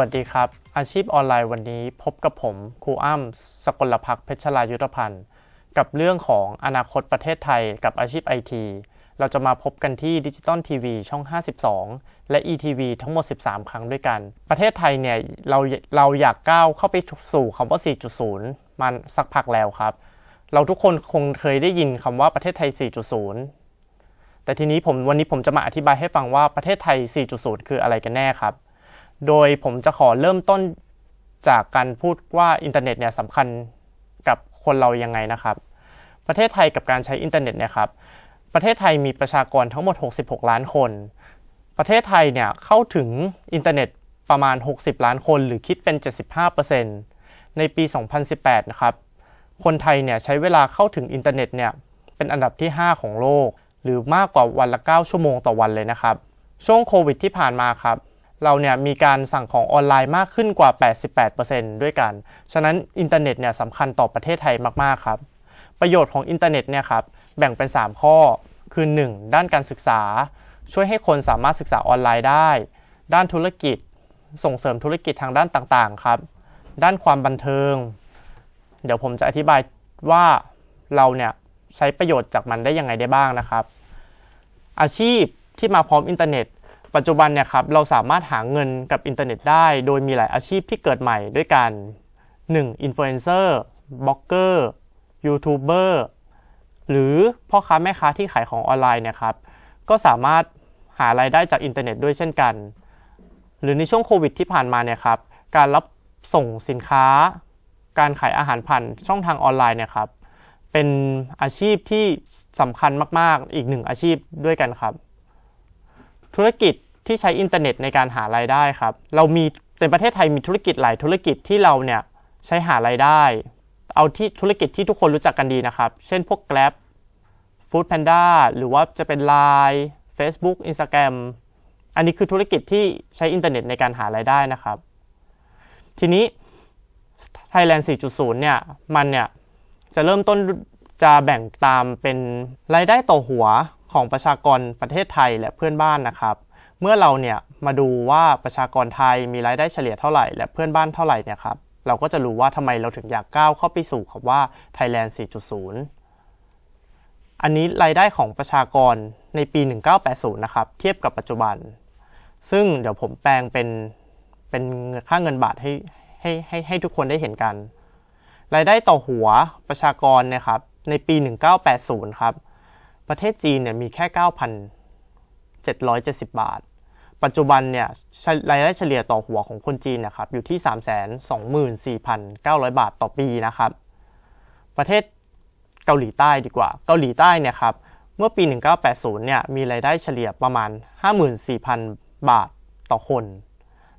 วัสดีครับ อาชีพออนไลน์วันนี้พบกับผมครูอ้ำสกลพักษ์เพชรลายุทธพันธ์ กับเรื่องของอนาคตประเทศไทยกับอาชีพไอทีเราจะมาพบกันที่ดิจิตอลทีวีช่อง 52 และ ETV ทั้งหมด 13 ครั้งด้วยกัน ประเทศไทยเนี่ยเราเราอยากก้าวเข้าไปสู่คำว่า 4.0 มันสักพักแล้วครับ เราทุกคนคงเคยได้ยินคำว่าประเทศไทย 4.0 แต่ทีนี้ผมวันนี้ผมจะมาอธิบายให้ฟังว่าประเทศไทย 4.0 คืออะไรกันแน่ครับ โดยผมจะขอเริ่มต้นจากการพูดว่าอินเทอร์เน็ตเนี่ยสำคัญกับคนเรายังไงนะครับ ประเทศไทยกับการใช้อินเทอร์เน็ตเนี่ยครับ ประเทศไทยมีประชากรทั้งหมด 66 ล้านคน ประเทศไทยเนี่ยเข้าถึงอินเทอร์เน็ตประมาณ 60 ล้านคนหรือคิดเป็น 75%ในปี 2018 นะครับ คนไทยเนี่ยใช้เวลาเข้าถึงอินเทอร์เน็ตเนี่ยเป็นอันดับที่ 5 ของโลก หรือมากกว่าวันละ 9 ชั่วโมงต่อวันเลยนะครับ ช่วงโควิดที่ผ่านมาครับ เราเนี่ยมีการสั่งของออนไลน์มากขึ้นกว่า 88%ด้วยกัน ฉะนั้นอินเทอร์เน็ตเนี่ยสำคัญต่อประเทศไทยมาก ๆ ครับ ประโยชน์ของอินเทอร์เน็ตเนี่ยครับแบ่งเป็น 3 ข้อ คือ 1. ด้านการศึกษา ช่วยให้คนสามารถศึกษาออนไลน์ได้ ด้านธุรกิจ ส่งเสริมธุรกิจทางด้านต่างๆ ครับ ด้านความบันเทิง เดี๋ยวผมจะอธิบายว่าเราเนี่ยใช้ประโยชน์จากมันได้ยังไงได้บ้างนะครับ อาชีพที่มาพร้อมอินเทอร์เน็ต ปัจจุบันเนี่ยครับเราสามารถหาเงินกับอินเทอร์เน็ตได้ โดยมีหลายอาชีพที่เกิดใหม่ด้วยกัน 1. อินฟลูเอนเซอร์บล็อกเกอร์ยูทูบเบอร์หรือพ่อค้าแม่ค้าที่ขายของออนไลน์เนี่ยครับก็สามารถหารายได้จากอินเทอร์เน็ตด้วยเช่นกัน หรือในช่วงโควิดที่ผ่านมาเนี่ยครับการรับส่งสินค้า การขายอาหารผ่านช่องทางออนไลน์เนี่ยครับเป็นอาชีพที่สำคัญมาก ๆ อีกหนึ่งอาชีพด้วยกันครับ ธุรกิจที่ใช้อินเทอร์เน็ตในการหารายได้ครับ เรามีในประเทศไทยมีธุรกิจหลายธุรกิจที่เราเนี่ยใช้หารายได้ เอาที่ธุรกิจที่ทุกคนรู้จักกันดีนะครับ เช่นพวก Grab Food Panda หรือว่าจะเป็น Line Facebook Instagram อันนี้คือธุรกิจที่ใช้อินเทอร์เน็ตในการหารายได้นะครับ ทีนี้ Thailand 4.0 เนี่ย มันเนี่ย จะเริ่มต้นจะแบ่งตามเป็นรายได้ต่อหัว ของประชากรประเทศไทยและเพื่อนบ้านนะครับ เมื่อเราเนี่ยมาดูว่าประชากรไทยมีรายได้เฉลี่ยเท่าไหร่ และเพื่อนบ้านเท่าไหร่เนี่ยครับเราก็จะรู้ว่าทำไมเราถึงอยากก้าวเข้าไปสู่คำว่า Thailand 4.0 อันนี้รายได้ของประชากรในปี 1980 นะครับ เทียบกับปัจจุบัน ซึ่งเดี๋ยวผมแปลงเป็นเป็นค่าเงินบาทให้ให้ให้ให้ทุกคนได้เห็นกัน รายได้ต่อหัวประชากรนี่ยครับในปี 1980 ครับ ประเทศจีนเนี่ยมีแค่ 9,770 บาท ปัจจุบันเนี่ยรายได้เฉลี่ยต่อหัวของคนจีนนะครับอยู่ที่ 324,900 บาทต่อปีนะครับ ประเทศเกาหลีใต้ดีกว่า เกาหลีใต้เนี่ยครับเมื่อปี 1980 เนี่ยมีรายได้เฉลี่ยประมาณ 54,000 บาทต่อคน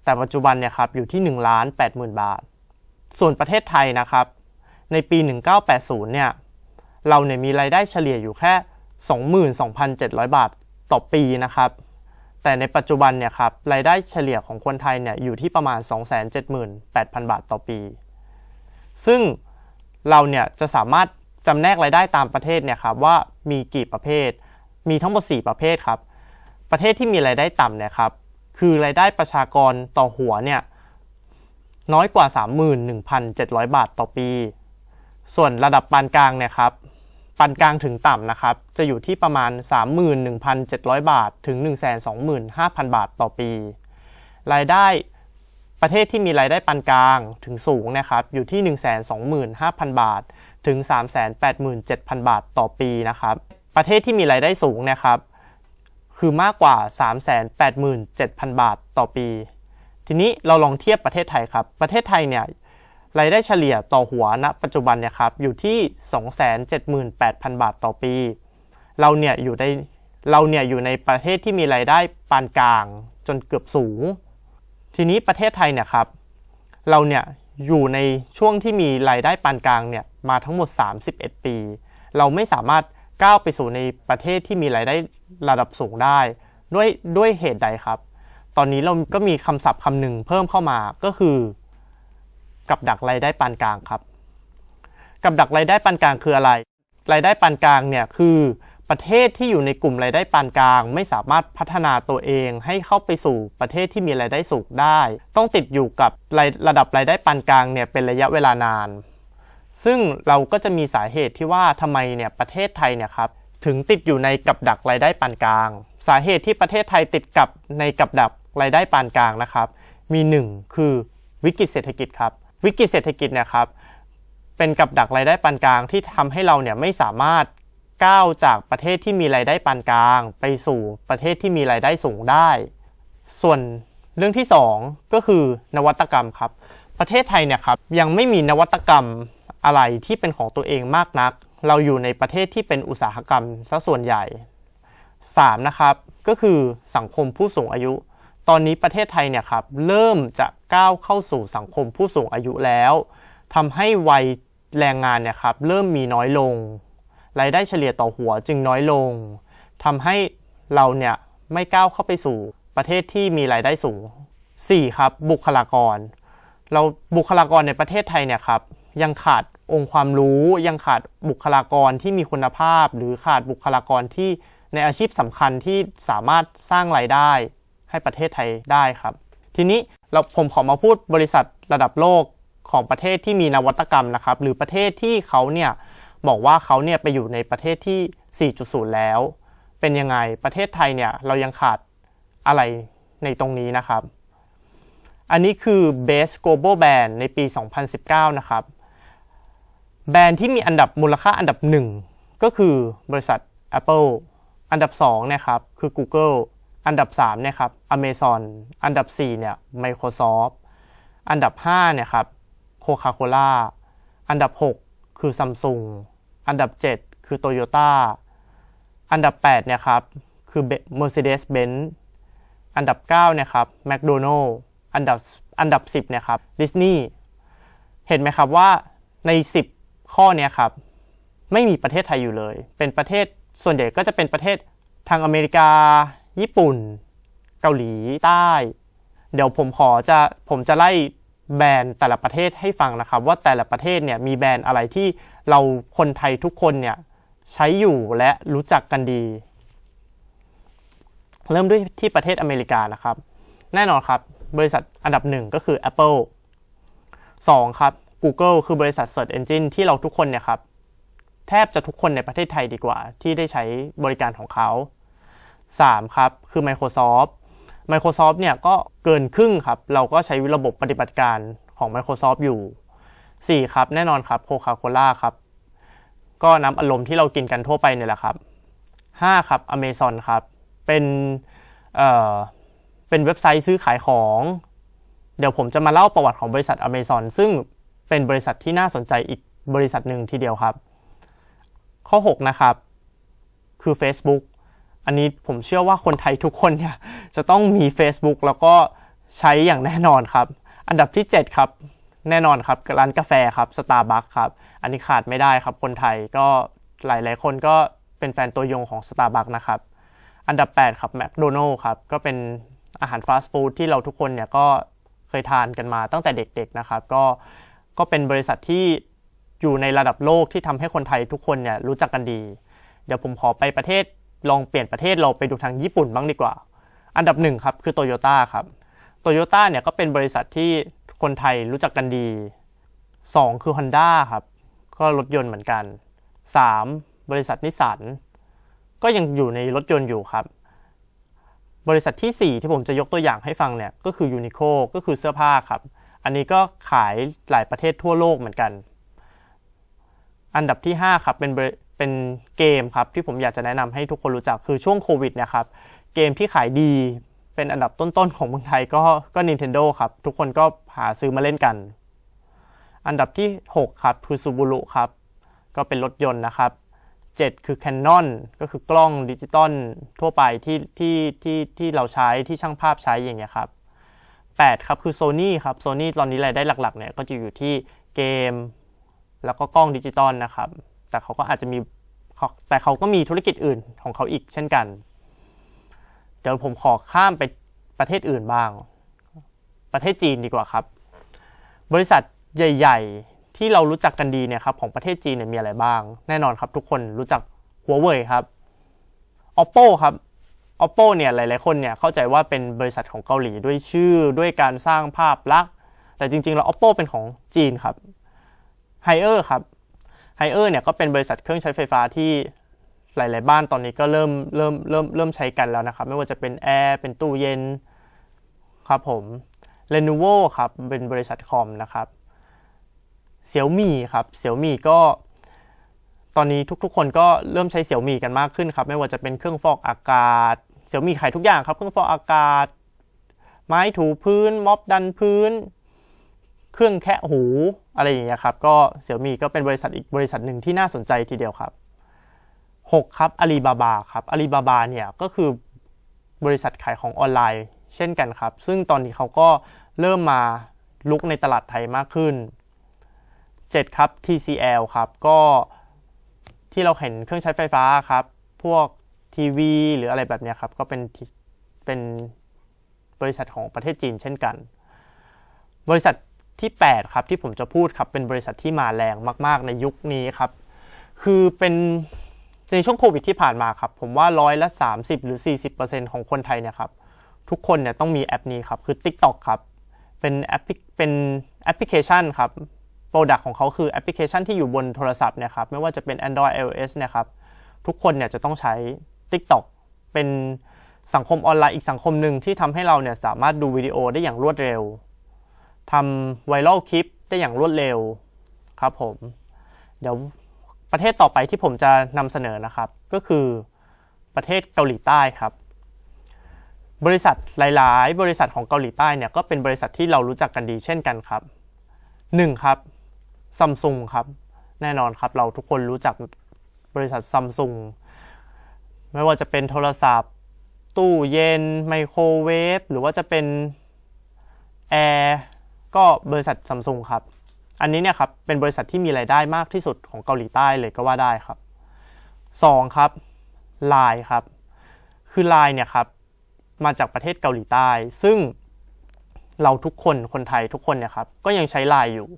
แต่ปัจจุบันเนี่ยครับอยู่ที่1ล้าน80,000 บาท ส่วนประเทศไทยนะครับในปี 1980 เนี่ยเราเนี่ยมีรายได้เฉลี่ยอยู่แค่ 22,700 บาทต่อปีนะครับ แต่ในปัจจุบันเนี่ยครับรายได้เฉลี่ยของคนไทยเนี่ยอยู่ที่ประมาณ 278,000 บาทต่อปี ซึ่งเราเนี่ยจะสามารถจำแนกรายได้ตามประเทศเนี่ยครับว่ามีกี่ประเภท มีทั้งหมด 4 ประเภทครับ ประเทศที่มีรายได้ต่ำเนี่ยครับคือรายได้ประชากรต่อหัวเนี่ยน้อยกว่า 31,700 บาทต่อปี ส่วนระดับปานกลางเนี่ยครับ ปานกลางถึงต่ำนะครับ จะอยู่ที่ประมาณ 31,700 บาท ถึง 125,000 บาทต่อปี รายได้ประเทศที่มีรายได้ปานกลางถึงสูงนะครับอยู่ที่ 125,000 บาท ถึง 387,000 บาทต่อปีนะครับ ประเทศที่มีรายได้สูงนะครับ คือมากกว่า 387,000 บาทต่อปีททีนี้เราลองเทียบประเทศไทยครับ ประเทศไทยเนี่ย รายได้เฉลี่ยต่อหัวณปัจจุบันเนี่ยครับอยู่ที่ 278,000 บาทต่อปี เราเนี่ยอยู่ในเราเนี่ยอยู่ในประเทศที่มีรายได้ปานกลางจนเกือบสูง ทีนี้ประเทศไทยเนี่ยครับ เราเนี่ยอยู่ในช่วงที่มีรายได้ปานกลางเนี่ยมาทั้งหมด 31 ปี เราไม่สามารถก้าวไปสู่ในประเทศที่มีรายได้ระดับสูงได้ ด้วยด้วยเหตุใดครับ ตอนนี้เราก็มีคำศัพท์คำหนึ่งเพิ่มเข้ามาก็คือ กับดักรายได้ปานกลางครับ กับดักรายได้ปานกลางคืออะไร รายได้ปานกลางเนี่ยคือประเทศที่อยู่ในกลุ่มรายได้ปานกลาง ไม่สามารถพัฒนาตัวเองให้เข้าไปสู่ประเทศที่มีรายได้สูงได้ ต้องติดอยู่กับรายระดับรายได้ปานกลางเนี่ยเป็นระยะเวลานาน ซึ่งเราก็จะมีสาเหตุที่ว่าทำไมเนี่ยประเทศไทยเนี่ยครับถึงติดอยู่ในกับดักรายได้ปานกลาง สาเหตุที่ประเทศไทยติดกับในกับดักรายได้ปานกลางนะครับ มีหนึ่งคือวิกฤตเศรษฐกิจครับ วิกฤตเศรษฐกิจเนี่ยครับเป็นกับดักรายได้ปานกลางที่ทำให้เราเนี่ยไม่สามารถก้าวจากประเทศที่มีรายได้ปานกลาง ไปสู่ประเทศที่มีรายได้สูงได้ ส่วนเรื่องที่สองก็คือนวัตกรรมครับ ประเทศไทยเนี่ยครับยังไม่มีนวัตกรรมอะไรที่เป็นของตัวเองมากนัก เราอยู่ในประเทศที่เป็นอุตสาหกรรมซะส่วนใหญ่ 3. นะครับก็คือสังคมผู้สูงอายุ ตอนนี้ประเทศไทยเนี่ยครับเริ่มจะก้าวเข้าสู่สังคมผู้สูงอายุแล้วทำให้วัยแรงงานเนี่ยครับเริ่มมีน้อยลงรายได้เฉลี่ยต่อหัวจึงน้อยลงทำให้เราเนี่ยไม่ก้าวเข้าไปสู่ประเทศที่มีรายได้สูง 4. ครับบุคลากร เราบุคลากรในประเทศไทยเนี่ยครับยังขาดองค์ความรู้ยังขาดบุคลากรที่มีคุณภาพ หรือขาดบุคลากรที่ในอาชีพสำคัญที่สามารถสร้างรายได้ ให้ประเทศไทยได้ครับ ทีนี้เราผมขอมาพูดบริษัทระดับโลกของประเทศที่มีนวัตกรรมนะครับ หรือประเทศที่เขาเนี่ยบอกว่าเขาเนี่ยไปอยู่ในประเทศที่ 4.0 แล้ว เป็นยังไงประเทศไทยเนี่ยเรายังขาดอะไรในตรงนี้นะครับ อันนี้คือ Best Global brand ในปี 2019 นะครับ แบรนด์ที่มีอันดับมูลค่าอันดับ 1 ก็คือบริษัท Apple อันดับ2นี่ยครับคือ Google อันดับ3เนี่ยครับ Amazon อันดับ4เนี่ย Microsoft อันดับ5เนี่ยครับ Coca-Cola อันดับ 6 คือ Samsung อันดับ 7 คือ Toyota อันดับ8เนี่ยครับคือ Mercedes-Benz อันดับ9เนี่ยครับ McDonald อันดับอันดับ 10เนี่ยครับ Disney เห็นไหมครับว่าใน 10 ข้อเนี้ยครับไม่มีประเทศไทยอยู่เลย เป็นประเทศส่วนใหญ่ก็จะเป็นประเทศทางอเมริกา ญี่ปุ่น เกาหลีใต้ เดี๋ยวผมขอจะผมจะไล่แบรนด์แต่ละประเทศให้ฟังนะครับ ว่าแต่ละประเทศเนี่ยมีแบรนด์อะไรที่เราคนไทยทุกคนเนี่ยใช้อยู่และรู้จักกันดี เริ่มด้วยที่ประเทศอเมริกานะครับ แน่นอนครับ บริษัทอันดับหนึ่งก็คือ Apple 2 ครับ Google คือบริษัท Search Engine ที่เราทุกคนเนี่ยครับ แทบจะทุกคนในประเทศไทยดีกว่า ที่ได้ใช้บริการของเขา 3. ครับคือ Microsoft Microsoft เนี่ยก็เกินครึ่งครับ เราก็ใช้ระบบปฏิบัติการของ Microsoft อยู่ 4. ครับ แน่นอนครับ Coca-Cola ครับ ก็น้ำอารมณ์ที่เรากินกันทั่วไปเนี่ยแหละครับ 5. ครับ Amazon ครับ เป็นเอ่อเป็นเว็บไซต์ซื้อขายของ เดี๋ยวผมจะมาเล่าประวัติของบริษัท Amazon ซึ่งเป็นบริษัทที่น่าสนใจอีกบริษัทหนึ่งทีเดียวครับ ข้อ 6 นะครับ คือ Facebook อันนี้ผมเชื่อว่าคนไทยทุกคนเนี่ยจะต้องมี Facebook แล้วก็ใช้อย่างแน่นอนครับ อันดับที่ 7 ครับ แน่นอนครับร้านกาแฟครับ Starbucks ครับ อันนี้ขาดไม่ได้ครับ คนไทยก็หลาย ๆ คนก็เป็นแฟนตัวยงของ Starbucks นะครับ อันดับ 8 ครับ McDonald ครับ ก็เป็นอาหารฟาสต์ฟู้ดที่เราทุกคนเนี่ยก็เคยทานกันมาตั้งแต่เด็ก ๆ นะครับ ก็ก็เป็นบริษัทที่อยู่ในระดับโลกที่ทำให้คนไทยทุกคนเนี่ยรู้จักกันดี เดี๋ยวผมขอไปประเทศ ลองเปลี่ยนประเทศเราไปดูทางญี่ปุ่นบ้างดีกว่า อันดับหนึ่งครับคือโตโยต้าครับโตโยต้าเนี่ยก็เป็นบริษัทที่คนไทยรู้จักกันดี 2 คือ Honda ครับ ก็รถยนต์เหมือนกัน 3. บริษัทนิสสันก็ยังอยู่ในรถยนต์อยู่ครับ บริษัทที่ 4 ที่ผมจะยกตัวอย่างให้ฟังเนี่ยก็คือยูนิโคก็คือเสื้อผ้าครับ อันนี้ก็ขายหลายประเทศทั่วโลกเหมือนกัน อันดับที่ 5 ครับเป็น เป็นเกมครับที่ผมอยากจะแนะนำให้ทุกคนรู้จักคือช่วงโควิดเนะครับเกมที่ขายดีเป็นอันดับต้นๆของเมืองไทยก็ก็ Nintendo ครับ ทุกคนก็หาซื้อมาเล่นกัน อันดับที่ 6 ครับคือ Subaru ครับ ก็เป็นรถยนต์นะครับ 7 คือ Canon ก็คือกล้องดิจิตอลทั่วไปที่ที่ที่ที่เราใช้ที่ช่างภาพใช้อย่างเงี้ยครับ 8 ครับคือ Sony ครับ Sony ตอนนี้รายได้หลักๆเนี่ยก็จะอยู่ที่เกม แล้วก็กล้องดิจิตอลนะครับ แต่เขาก็อาจจะมีแต่เขาก็มีธุรกิจอื่นของเขาอีกเช่นกัน เดี๋ยวผมขอข้ามไปประเทศอื่นบ้าง ประเทศจีนดีกว่าครับ บริษัทใหญ่ ๆ ที่เรารู้จักกันดีเนี่ยครับของประเทศจีนเนี่ยมีอะไรบ้าง แน่นอนครับ ทุกคนรู้จักหัวเว่ยครับ oppo ครับ oppo เนี่ยหลาย ๆ คนเนี่ยเข้าใจว่าเป็นบริษัทของเกาหลีด้วยชื่อด้วยการสร้างภาพลักษณ์แต่จริง ๆ แล้ว oppo เป็นของจีนครับไฮเออร์ครับ ไฮเออร์เนี่ยก็เป็นบริษัทเครื่องใช้ไฟฟ้าที่หลาย ๆ บ้านตอนนี้ก็เริ่มเริ่มเริ่มเริ่มใช้กันแล้วนะครับ ไม่ว่าจะเป็นแอร์เป็นตู้เย็นครับผม Lenovo ครับเป็นบริษัทคอมนะครับเสี่ยวมี่ครับเสี่ยวมี่ก็ ตอนนี้ทุก ๆ คนก็เริ่มใช้เสี่ยวมี่กันมากขึ้นครับ ไม่ว่าจะเป็นเครื่องฟอกอากาศเสี่ยวมี่ขายทุกอย่างครับ เครื่องฟอกอากาศ ไม้ถูพื้นม็อบดันพื้น เครื่องแคะหูอะไรอย่างเงี้ยครับ ก็เสี่ยวมีก็เป็นบริษัทอีกบริษัทหนึ่งที่น่าสนใจทีเดียวครับ 6 ครับอาลีบาบาครับอาลีบาบาเนี่ยก็คือบริษัทขายของออนไลน์ เช่นกันครับ ซึ่งตอนนี้เขาก็เริ่มมาลุกในตลาดไทยมากขึ้น 7 ครับ TCL ครับ ก็ที่เราเห็นเครื่องใช้ไฟฟ้าครับ พวกทีวีหรืออะไรแบบเนี้ยครับ ก็เป็นเป็นบริษัทของประเทศจีนเช่นกัน บริษัท ที่ 8 ครับที่ผมจะพูดครับเป็นบริษัทที่มาแรงมาก ๆ ในยุคนี้ครับ คือเป็นในช่วงโควิดที่ผ่านมาครับ ผมว่าร้อยละ 30 หรือ 40%ของคนไทยเนี่ยครับ ทุกคนเนี่ยต้องมีแอปนี้ครับ คือ TikTok ครับ เป็นแอปเป็นแอปพลิเคชันครับโปรดักของเขาคือแอปพลิเคชันที่อยู่บนโทรศัพท์เนะครับ ไม่ว่าจะเป็น Android iOS เนะครับ ทุกคนเนี่ยจะต้องใช้ TikTok เป็นสังคมออนไลน์อีกสังคมหนึ่งที่ทำให้เราเนี่ยสามารถดูวิดีโอได้อย่างรวดเร็ว ทำไวรัลคลิปได้อย่างรวดเร็วครับผม เดี๋ยวประเทศต่อไปที่ผมจะนำเสนอนะครับ ก็คือประเทศเกาหลีใต้ครับ บริษัทหลาย ๆ บริษัทของเกาหลีใต้เนี่ยก็เป็นบริษัทที่เรารู้จักกันดีเช่นกันครับ 1. ครับซัมซุงครับ แน่นอนครับเราทุกคนรู้จักบริษัทซัมซุงไม่ว่าจะเป็นโทรศัพท์ ตู้เย็น ไมโครเวฟ หรือว่าจะเป็นแอร์ ก็บริษัทซัมซุงครับ อันนี้เนี่ยครับเป็นบริษัทที่มีรายได้มากที่สุดของเกาหลีใต้เลยก็ว่าได้ครับ 2. ครับ Line ครับ คือ Line เนี่ยครับมาจากประเทศเกาหลีใต้ ซึ่งเราทุกคนคนไทยทุกคนเนี่ยครับก็ยังใช้ Line อยู่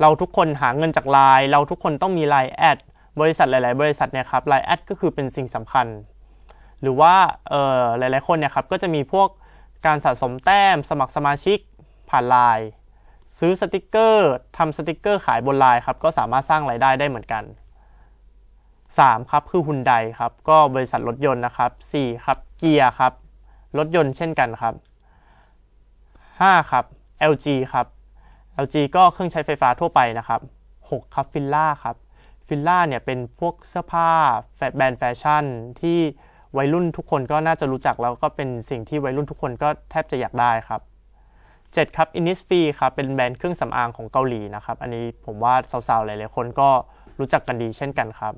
เราทุกคนหาเงินจาก Line เราทุกคนต้องมี Line แอดบริษัทหลาย ๆ บริษัทเนี่ยครับ Line แอดก็คือเป็นสิ่งสำคัญ หรือว่าเออหลาย ๆ คนเนี่ยครับก็จะมีพวก การสะสมแต้ม สมัครสมาชิกผ่าน Line ซื้อสติกเกอร์ทำสติกเกอร์ขายบนไลน์ครับก็สามารถสร้างรายได้ได้เหมือนกัน 3. ครับคือฮุนไดครับก็บริษัทรถยนต์นะครับ 4. ครับเกียร์ครับรถยนต์เช่นกันครับ 5. ครับ LG ครับ LG ก็เครื่องใช้ไฟฟ้าทั่วไปนะครับ 6. ครับฟิลล่าครับฟิลล่าเนี่ยเป็นพวกเสื้อผ้าแบรนด์แฟชั่นที่ วัยรุ่นทุกคนก็น่าจะรู้จักแล้วก็เป็นสิ่งที่วัยรุ่นทุกคนก็แทบจะอยากได้ครับ 7 ครับ Innisfree ครับเป็นแบรนด์เครื่องสำอางของเกาหลีนะครับ อันนี้ผมว่าสาวๆหลายๆคนก็รู้จักกันดีเช่นกันครับ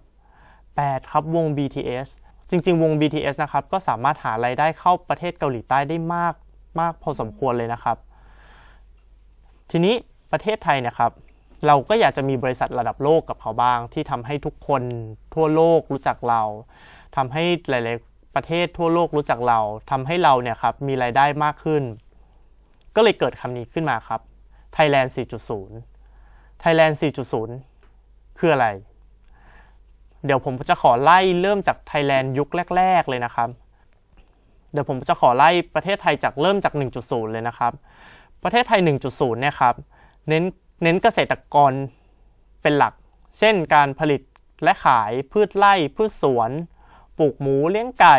8 ครับวง BTS จริง ๆ วง BTS นะครับก็สามารถหารายได้เข้าประเทศเกาหลีใต้ได้มากมากพอสมควรเลยนะครับ ทีนี้ประเทศไทยนะครับ เราก็อยากจะมีบริษัทระดับโลกกับเขาบ้าง ที่ทำให้ทุกคนทั่วโลกรู้จักเรา ทำให้หลายๆประเทศทั่วโลกรู้จักเราทำให้เราเนี่ยครับมีรายได้มากขึ้น ก็เลยเกิดคำนี้ขึ้นมาครับ Thailand 4.0 Thailand 4.0 คืออะไร เดี๋ยวผมจะขอไล่เริ่มจาก Thailand ยุคแรก ๆ เลยนะครับ เดี๋ยวผมจะขอไล่ประเทศไทยจากเริ่มจาก 1.0 เลยนะครับ ประเทศไทย 1.0 เนี่ยครับ เน้นเน้นเกษตรกรเป็นหลัก เช่นการผลิตและขายพืชไร่พืชสวน ปลูกหมูเลี้ยงไก่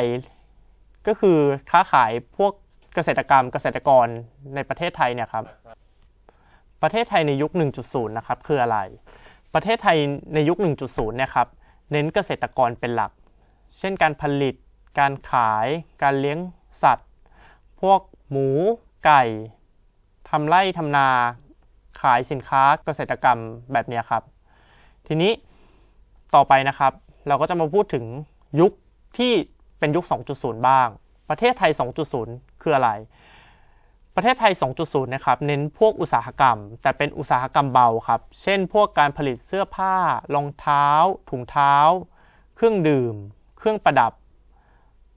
ก็คือค้าขายพวกเกษตรกรรมเกษตรกรในประเทศไทยเนี่ยครับ ประเทศไทยในยุค 1.0 นะครับ คืออะไร ประเทศไทยในยุค 1.0 เนี่ยครับ เน้นเกษตรกรเป็นหลัก เช่นการผลิต การขาย การเลี้ยงสัตว์ พวกหมู ไก่ทำไร่ทำนา ขายสินค้าเกษตรกรรมแบบนี้ครับ ทีนี้ต่อไปนะครับ เราก็จะมาพูดถึงยุค ที่เป็นยุค 2.0 บ้าง ประเทศไทย 2.0 คืออะไร ประเทศไทย 2.0 นะครับเน้นพวกอุตสาหกรรม แต่เป็นอุตสาหกรรมเบาครับ เช่น พวกการผลิตเสื้อผ้ารองเท้า ถุงเท้า เครื่องดื่ม เครื่องประดับ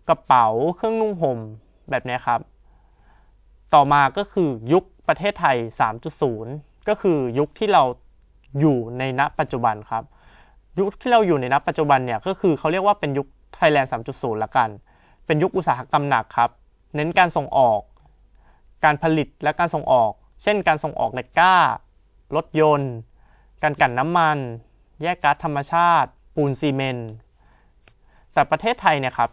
กระเป๋า เครื่องนุ่งห่ม แบบนี้ครับ ต่อมาก็คือยุคประเทศไทย 3.0 ก็คือยุคที่เราอยู่ในณปัจจุบันครับ ยุคที่เราอยู่ในณปัจจุบันเนี่ยก็คือเขาเรียกว่าเป็นยุค Thailand 3.0 ละกัน เป็นยุคอุตสาหกรรมหนักครับ เน้นการส่งออก การผลิตและการส่งออก เช่น การส่งออกเหล็กกล้า รถยนต์ การกลั่นน้ำมัน แยกก๊าซธรรมชาติ ปูนซีเมนต์ แต่ประเทศไทยเนี่ยครับ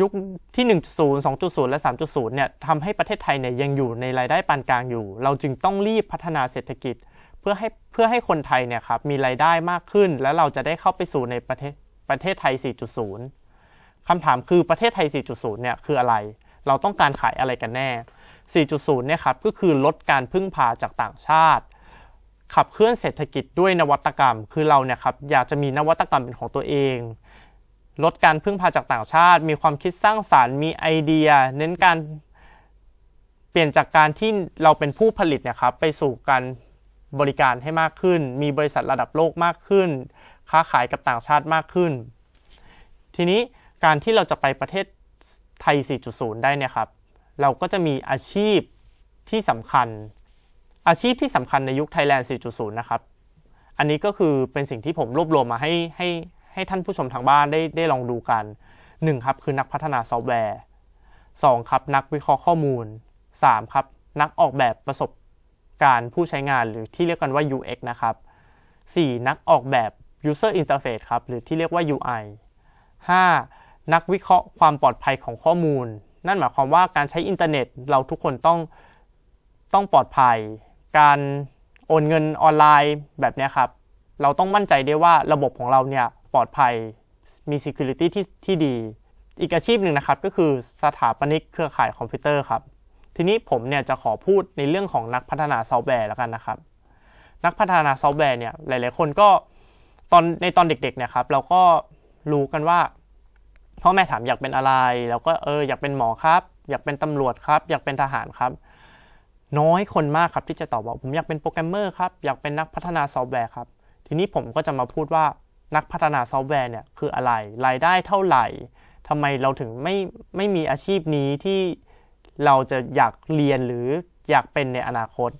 ยุคที่ 1.0 2.0 และ 3.0 เนี่ยทำให้ประเทศไทยเนี่ยยังอยู่ในรายได้ปานกลางอยู่ เราจึงต้องรีบพัฒนาเศรษฐกิจ เพื่อให้เพื่อให้คนไทยเนี่ยครับมีรายได้มากขึ้น และเราจะได้เข้าไปสู่ในประเทศ ประเทศไทย 4.0คำถามคือประเทศไทย 4.0 เนี่ยคืออะไร เราต้องการขายอะไรกันแน่ 4.0 เนี่ยครับก็คือลดการพึ่งพาจากต่างชาติ ขับเคลื่อนเศรษฐกิจด้วยนวัตกรรม คือเราเนี่ยครับอยากจะมีนวัตกรรมเป็นของตัวเอง ลดการพึ่งพาจากต่างชาติ มีความคิดสร้างสารรค์ มีไอเดีย เน้นการเปลี่ยนจากการที่เราเป็นผู้ผลิตเนะครับไปสู่การบริการให้มากขึ้น มีบริษัทระดับโลกมากขึ้น ค้าขายกับต่างชาติมากขึ้น ทีนี้การที่เราจะไปประเทศไทย 4.0 ได้เนี่ยครับ เราก็จะมีอาชีพที่สำคัญ อาชีพที่สำคัญในยุค Thailand 4.0 นะครับ อันนี้ก็คือเป็นสิ่งที่ผมรวบรวมมาให้ให้ให้ท่านผู้ชมทางบ้านได้ได้ลองดูกัน 1. ครับคือนักพัฒนาซอฟต์แวร์ 2. ครับนักวิเคราะห์ข้อมูล 3. ครับนักออกแบบประสบการณ์ผู้ใช้งานหรือที่เรียกกันว่า UX นะครับ 4. นักออกแบบ User Interface ครับ หรือที่เรียกว่า UI 5. นักวิเคราะห์ความปลอดภัยของข้อมูล นั่นหมายความว่าการใช้อินเทอร์เน็ตเราทุกคนต้องต้องปลอดภัย การโอนเงินออนไลน์แบบนี้ครับ เราต้องมั่นใจได้ว่าระบบของเราเนี่ยปลอดภัยมี security ที่ที่ดี อีกอาชีพหนึ่งนะครับ ก็คือสถาปนิกเครือข่ายคอมพิวเตอร์ครับ ทีนี้ผมเนี่ยจะขอพูดในเรื่องของนักพัฒนาซอฟต์แวร์แล้วกันนะครับ นักพัฒนาซอฟต์แวร์เนี่ยหลาย ๆ คนก็ ตอนในตอนเด็กๆเนี่ยครับ เราก็รู้กันว่าพ่อแม่ถามอยากเป็นอะไรแล้วก็เอออยากเป็นหมอครับ อยากเป็นตำรวจครับ อยากเป็นทหารครับ น้อยคนมากครับที่จะตอบว่าผมอยากเป็นโปรแกรมเมอร์ครับอยากเป็นนักพัฒนาซอฟต์แวร์ครับ ทีนี้ผมก็จะมาพูดว่านักพัฒนาซอฟต์แวร์เนี่ยคืออะไร รายได้เท่าไหร่ทำไมเราถึงไม่ไม่มีอาชีพนี้ที่เราจะอยากเรียนหรืออยากเป็นในอนาคต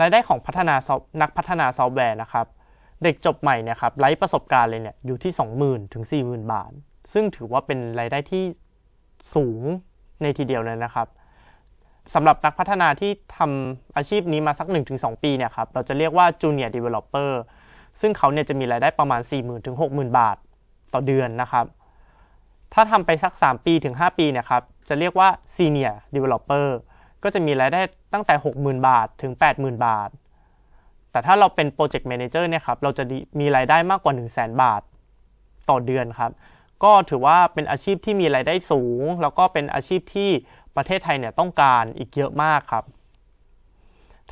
รายได้ของพัฒนานักพัฒนาซอฟต์แวร์นะครับ เด็กจบใหม่เนี่ยครับไร้ประสบการณ์เลยเนี่ยอยู่ที่ 20,000 ถึง 40,000 บาท ซึ่งถือว่าเป็นรายได้ที่สูงในทีเดียวเลยนะครับสำหรับนักพัฒนาที่ทำอาชีพนี้มาสัก 1-2 ปีเนี่ยครับเราจะเรียกว่า Junior Developer ซึ่งเขาเนี่ยจะมีรายได้ประมาณ 40,000 ถึง 60,000 บาทต่อเดือนนะครับ ถ้าทำไปสัก 3 ปีถึง 5 ปีเนี่ยครับจะเรียกว่า Senior Developer ก็จะมีรายได้ตั้งแต่ 60,000 บาทถึง 80,000 บาท แต่ถ้าเราเป็น Project Manager เนี่ยครับเราจะมีรายได้มากกว่า 100,000บาทต่อเดือนครับ ก็ถือว่าเป็นอาชีพที่มีรายได้สูง แล้วก็เป็นอาชีพที่ประเทศไทยเนี่ยต้องการอีกเยอะมากครับ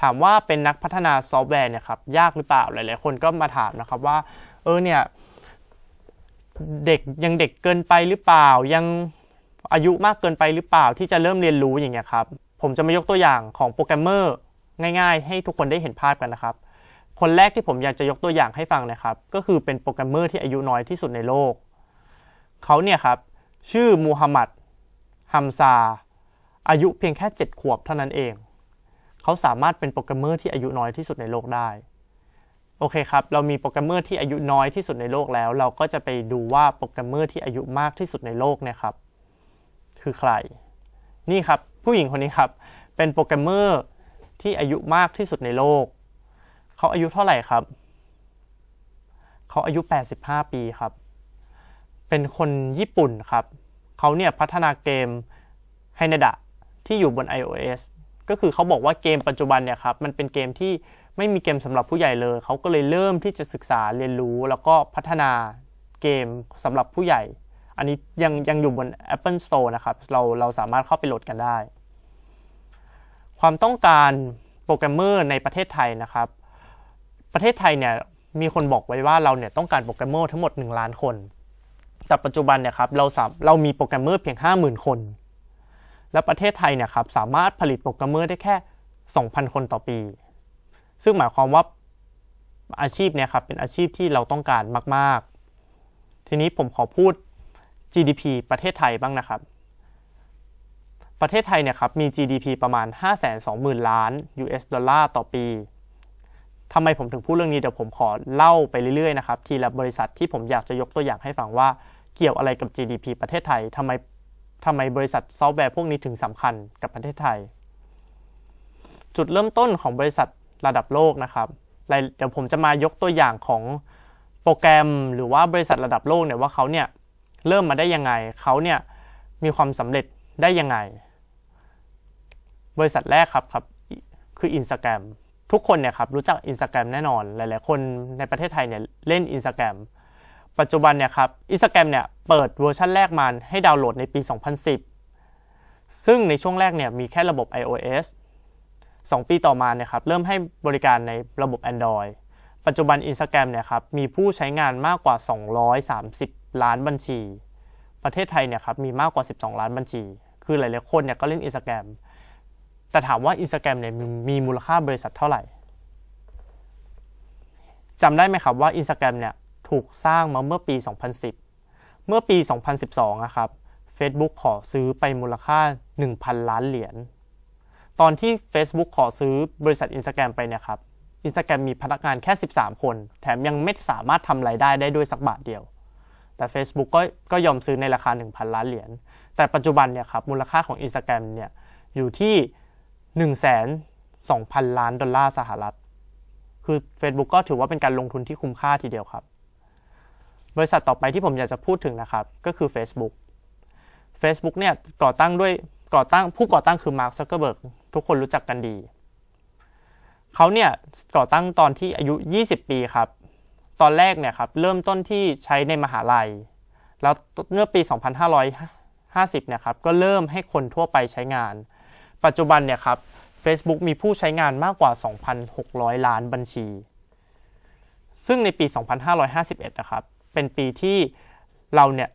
ถามว่าเป็นนักพัฒนาซอฟต์แวร์เนี่ยครับยากหรือเปล่าหลาย ๆ คนก็มาถามนะครับว่า เออเนี่ยเด็กยังเด็กเกินไปหรือเปล่า ยังอายุมากเกินไปหรือเปล่าที่จะเริ่มเรียนรู้อย่างเงี้ยครับ ผมจะมายกตัวอย่างของโปรแกรมเมอร์ง่าย ๆ ให้ทุกคนได้เห็นภาพกันนะครับ คนแรกที่ผมอยากจะยกตัวอย่างให้ฟังนะครับ ก็คือเป็นโปรแกรมเมอร์ที่อายุน้อยที่สุดในโลก เขาเนี่ยครับ ชื่อมูฮัมหมัดฮัมซา อายุเพียงแค่ 7 ขวบเท่านั้นเอง เขาสามารถเป็นโปรแกรมเมอร์ที่อายุน้อยที่สุดในโลกได้ โอเคครับ เรามีโปรแกรมเมอร์ที่อายุน้อยที่สุดในโลกแล้ว เราก็จะไปดูว่าโปรแกรมเมอร์ที่อายุมากที่สุดในโลกเนี่ยครับ คือใคร นี่ครับ ผู้หญิงคนนี้ครับ เป็นโปรแกรมเมอร์ที่อายุมากที่สุดในโลก เขาอายุเท่าไหร่ครับ เขาอายุ 85 ปีครับ เป็นคนญี่ปุ่นครับ เขาเนี่ยพัฒนาเกมไฮเนดะที่อยู่บน iOS ก็คือเขาบอกว่าเกมปัจจุบันเนี่ยครับ มันเป็นเกมที่ไม่มีเกมสำหรับผู้ใหญ่เลย เขาก็เลยเริ่มที่จะศึกษาเรียนรู้ แล้วก็พัฒนาเกมสำหรับผู้ใหญ่ อันนี้ยังยังอยู่บน Apple Store นะครับ เราเราสามารถเข้าไปโหลดกันได้ ความต้องการโปรแกรมเมอร์ในประเทศไทยนะครับ ประเทศไทยเนี่ยมีคนบอกไว้ว่าเราเนี่ยต้องการโปรแกรมเมอร์ทั้งหมด 1 ล้านคน แต่ปัจจุบันเนี่ยครับเราสามเรามีโปรแกรมเมอร์เพียง 50,000 คน และประเทศไทยเนี่ยครับสามารถผลิตโปรแกรมเมอร์ได้แค่ 2,000 คนต่อปี ซึ่งหมายความว่าอาชีพเนี่ยครับเป็นอาชีพที่เราต้องการมากๆ ทีนี้ผมขอพูด GDP ประเทศไทยบ้างนะครับ ประเทศไทยเนี่ยครับมี GDP ประมาณ 520,000 ล้าน US ดอลลาร์ต่อปี ทำไมผมถึงพูดเรื่องนี้เดี๋ยวผมขอเล่าไปเรื่อยๆนะครับทีละบริษัทที่ผมอยากจะยกตัวอย่างให้ฟังว่าเกี่ยวอะไรกับ GDP ประเทศไทยทำไมทำไมบริษัทซอฟต์แวร์พวกนี้ถึงสำคัญกับประเทศไทย จุดเริ่มต้นของบริษัทระดับโลกนะครับเดี๋ยวผมจะมายกตัวอย่างของโปรแกรมหรือว่าบริษัทระดับโลกเนี่ยว่าเขาเนี่ยเริ่มมาได้ยังไงเขาเนี่ยมีความสำเร็จได้ยังไง บริษัทแรกครับครับคือ Instagram ทุกคนเนี่ยครับรู้จัก Instagram แน่นอน หลาย ๆ คนในประเทศไทยเนี่ยเล่น Instagram ปัจจุบันเนี่ยครับ Instagram เนี่ยเปิดเวอร์ชันแรกมาให้ดาวน์โหลดในปี 2010 ซึ่งในช่วงแรกเนี่ยมีแค่ระบบ iOS 2 ปีต่อมาเนี่ยครับเริ่มให้บริการในระบบ Android ปัจจุบัน Instagram เนี่ยครับมีผู้ใช้งานมากกว่า 230 ล้านบัญชี ประเทศไทยเนี่ยครับมีมากกว่า 12 ล้านบัญชี คือหลาย ๆ คนเนี่ยก็เล่น Instagram แต่ถามว่า Instagram เนี่ยมีมูลค่าบริษัทเท่าไหร่จำได้ไหมครับว่า Instagram เนี่ยถูกสร้างมาเมื่อปี 2010 เมื่อปี 2012นะครับ Facebook ขอซื้อไปมูลค่า 1,000 ล้านเหรียญ ตอนที่ Facebook ขอซื้อบริษัท Instagram ไปเนี่ยครับ Instagram มีพนักงานแค่ 13 คน แถมยังไม่สามารถทำรายได้ได้ด้วยสักบาทเดียว แต่ Facebook ก็ก็ยอมซื้อในราคา 1,000 ล้านเหรียญ แต่ปัจจุบันเนี่ยครับมูลค่าของ Instagram เนี่ยอยู่ที่ 1 2 0 0 0 ล้านดอลลาร์สหรัฐ คือ Facebook ก็ถือว่าเป็นการลงทุนที่คุ้มค่าทีเดียวครับ บริษัทต่อไปที่ผมอยากจะพูดถึงนะครับ ก็คือ Facebook Facebook เนี่ยก่อตั้งด้วยก่อตั้งผู้ก่อตั้งคือมาร์คซักเกอร์เบิร์กทุกคนรู้จักกันดี เขาเนี่ยก่อตั้งตอนที่อายุ 20 ปีครับ ตอนแรกเนี่ยครับเริ่มต้นที่ใช้ในมหาลัย แล้วเมื่อปี 2550 เนี่ยครับก็เริ่มให้คนทั่วไปใช้งาน ปัจจุบันเนี่ยครับ Facebook มีผู้ใช้งานมากกว่า 2,600 ล้านบัญชี ซึ่งในปี 2551 นะครับ เป็นปีที่เราเนี่ย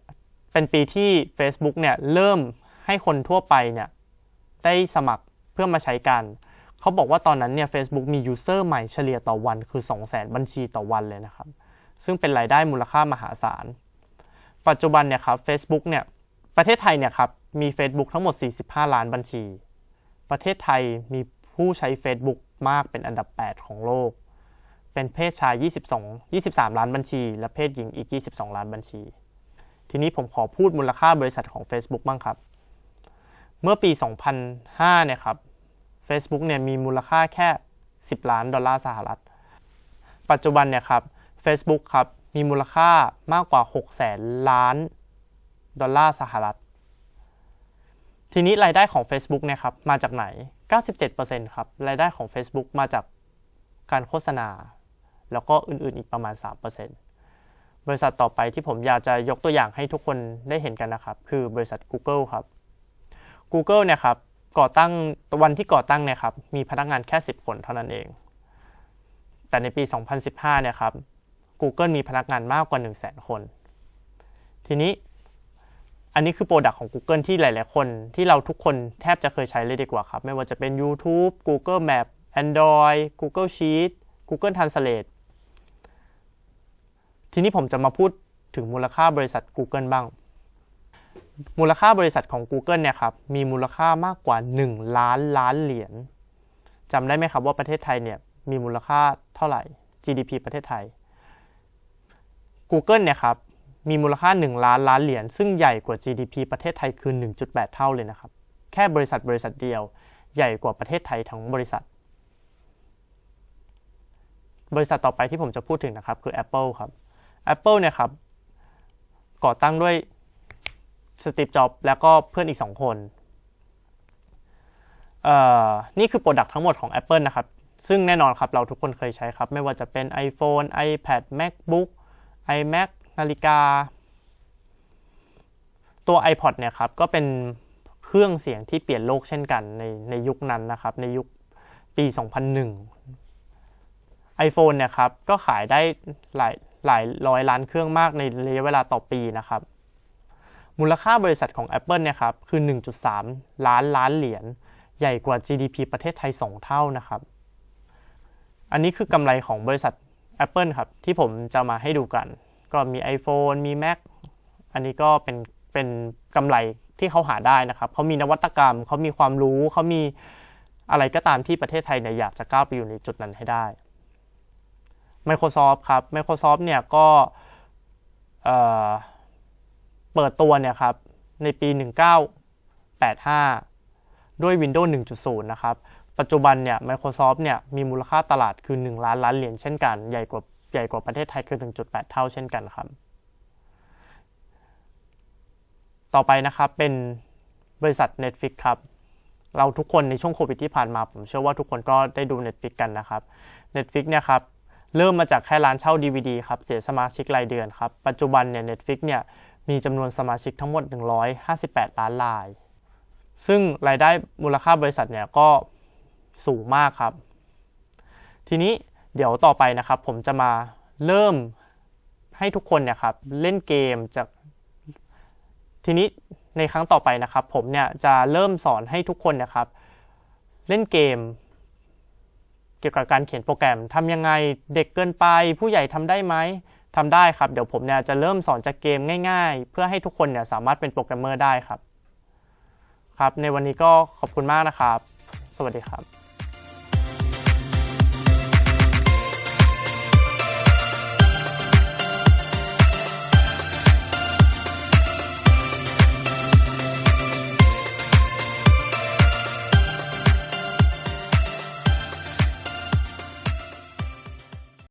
เป็นปีที่ Facebook เนี่ยเริ่มให้คนทั่วไปเนี่ยได้สมัครเพื่อมาใช้กัน เขาบอกว่าตอนนั้นเนี่ย Facebook มียูเซอร์ใหม่เฉลี่ยต่อวันคือ 200,000 บัญชีต่อวันเลยนะครับ ซึ่งเป็นรายได้มูลค่ามหาศาล ปัจจุบันเนี่ยครับ Facebook เนี่ยประเทศไทยเนี่ยครับมี Facebook ทั้งหมด 45 ล้านบัญชี ประเทศไทยมีผู้ใช้ Facebook มากเป็นอันดับ 8 ของโลก เป็นเพศชาย 22 23 ล้านบัญชี และเพศหญิงอีก 22 ล้านบัญชี ทีนี้ผมขอพูดมูลค่าบริษัทของ Facebook บ้างครับ เมื่อปี 2005 เนี่ยครับ Facebook เนี่ยมีมูลค่าแค่ 10 ล้านดอลลาร์สหรัฐ ปัจจุบันเนี่ยครับ Facebook ครับมีมูลค่ามากกว่า 6 แสนล้านดอลลาร์สหรัฐ ทีนี้รายได้ของ Facebook เนี่ยครับมาจากไหน 97%ครับรายได้ของ Facebook มาจากการโฆษณา แล้วก็อื่นๆอีกประมาณ 3%บริษัทต่อไปที่ผมอยากจะยกตัวอย่างให้ทุกคนได้เห็นกันนะครับ คือบริษัท Google ครับ Google เนี่ยครับก่อตั้งวันที่ก่อตั้งเนี่ยครับมีพนักงานแค่ 10 คนเท่านั้นเอง แต่ในปี 2015 เนี่ยครับ Google มีพนักงานมากกว่า 1 0 0 0 0แคน ทีนี้ อันนี้คือโปรดักต์ของ Google ที่หลาย ๆ คนที่เราทุกคนแทบจะเคยใช้เลยดีกว่าครับ ไม่ว่าจะเป็น YouTube Google Map Android Google Sheet Google Translate ทีนี้ผมจะมาพูดถึงมูลค่าบริษัท Google บ้าง มูลค่าบริษัทของ Google เนี่ยครับ มีมูลค่ามากกว่า 1 ล้านล้านเหรียญจำได้ไหมครับว่าประเทศไทยเนี่ยมีมูลค่าเท่าไหร่ GDP ประเทศไทย Google เนี่ยครับ มีมูลค่า 1 ล้านล้านเหรียญซึ่งใหญ่กว่า GDP ประเทศไทยคือ 1.8 เท่าเลยนะครับ แค่บริษัทบริษัทเดียว ใหญ่กว่าประเทศไทยทั้งบริษัท บริษัทต่อไปที่ผมจะพูดถึงนะครับคือ Apple ครับ Apple เนี่ยครับก่อตั้งด้วยสตีฟจ็อบแล้วก็เพื่อนอีก 2 คนนี่คือโปรดักต์ทั้งหมดของ Apple นะครับ ซึ่งแน่นอนครับเราทุกคนเคยใช้ครับ ไม่ว่าจะเป็น iPhone iPad MacBook iMac นาฬิกา ตัว iPod เนี่ยครับก็เป็นเครื่องเสียงที่เปลี่ยนโลกเช่นกันในในยุคนั้นนะครับ ในยุคปี 2001 iPhone เนี่ยครับก็ขายได้หลายหลายร้อยล้านเครื่องมากในระยะเวลาต่อปีนะครับ มูลค่าบริษัทของ Apple เนี่ยครับคือ 1.3 ล้านล้านเหรียญใหญ่กว่า GDP ประเทศไทย 2 เท่านะครับ อันนี้คือกำไรของบริษัท Apple ครับ ที่ผมจะมาให้ดูกัน ก็มี iPhone มี Mac อันนี้ก็เป็นเป็นกำไรที่เขาหาได้นะครับเขามีนวัตกรรมเขามีความรู้เขามีอะไรก็ตามที่ประเทศไทยเนี่ยอยากจะก้าวไปอยู่ในจุดนั้นให้ได้ Microsoft ครับ Microsoft เนี่ยก็เอ่อเปิดตัวเนี่ยครับในปี 1985 ด้วย Windows 1.0 นะครับ ปัจจุบันเนี่ย Microsoft เนี่ยมีมูลค่าตลาดคือ 1 ล้านล้านเหรียญเช่นกัน ใหญ่กว่า ใหญ่กว่าประเทศไทยคือ 1.8 เท่าเช่นกันครับ ต่อไปนะครับเป็นบริษัท Netflix ครับ เราทุกคนในช่วงโควิดที่ผ่านมา ผมเชื่อว่าทุกคนก็ได้ดู Netflix กันนะครับ Netflix เนี่ยครับเริ่มมาจากแค่ร้านเช่า DVD ครับเสียสมาชิกรายเดือนครับ ปัจจุบันเนี่ย Netflix เนี่ยมีจำนวนสมาชิกทั้งหมด 158 ล้านราย ซึ่งรายได้มูลค่าบริษัทเนี่ยก็สูงมากครับ ทีนี้ เดี๋ยวต่อไปนะครับ ผมจะมาเริ่มให้ทุกคนเนี่ยครับเล่นเกมจากทีนี้ในครั้งต่อไปนะครับ ผมเนี่ยจะเริ่มสอนให้ทุกคนเนะครับ เล่นเกม เกี่ยวกับการเขียนโปรแกรมทำยังไงเด็กเกินไป ผู้ใหญ่ทำได้ไหมทำได้ครับ เดี๋ยวผมเนี่ยจะเริ่มสอนจากเกมง่าย ๆ เพื่อให้ทุกคนเนี่ยสามารถเป็นโปรแกรมเมอร์ได้ครับ ครับ ในวันนี้ก็ขอบคุณมากนะครับ สวัสดีครับ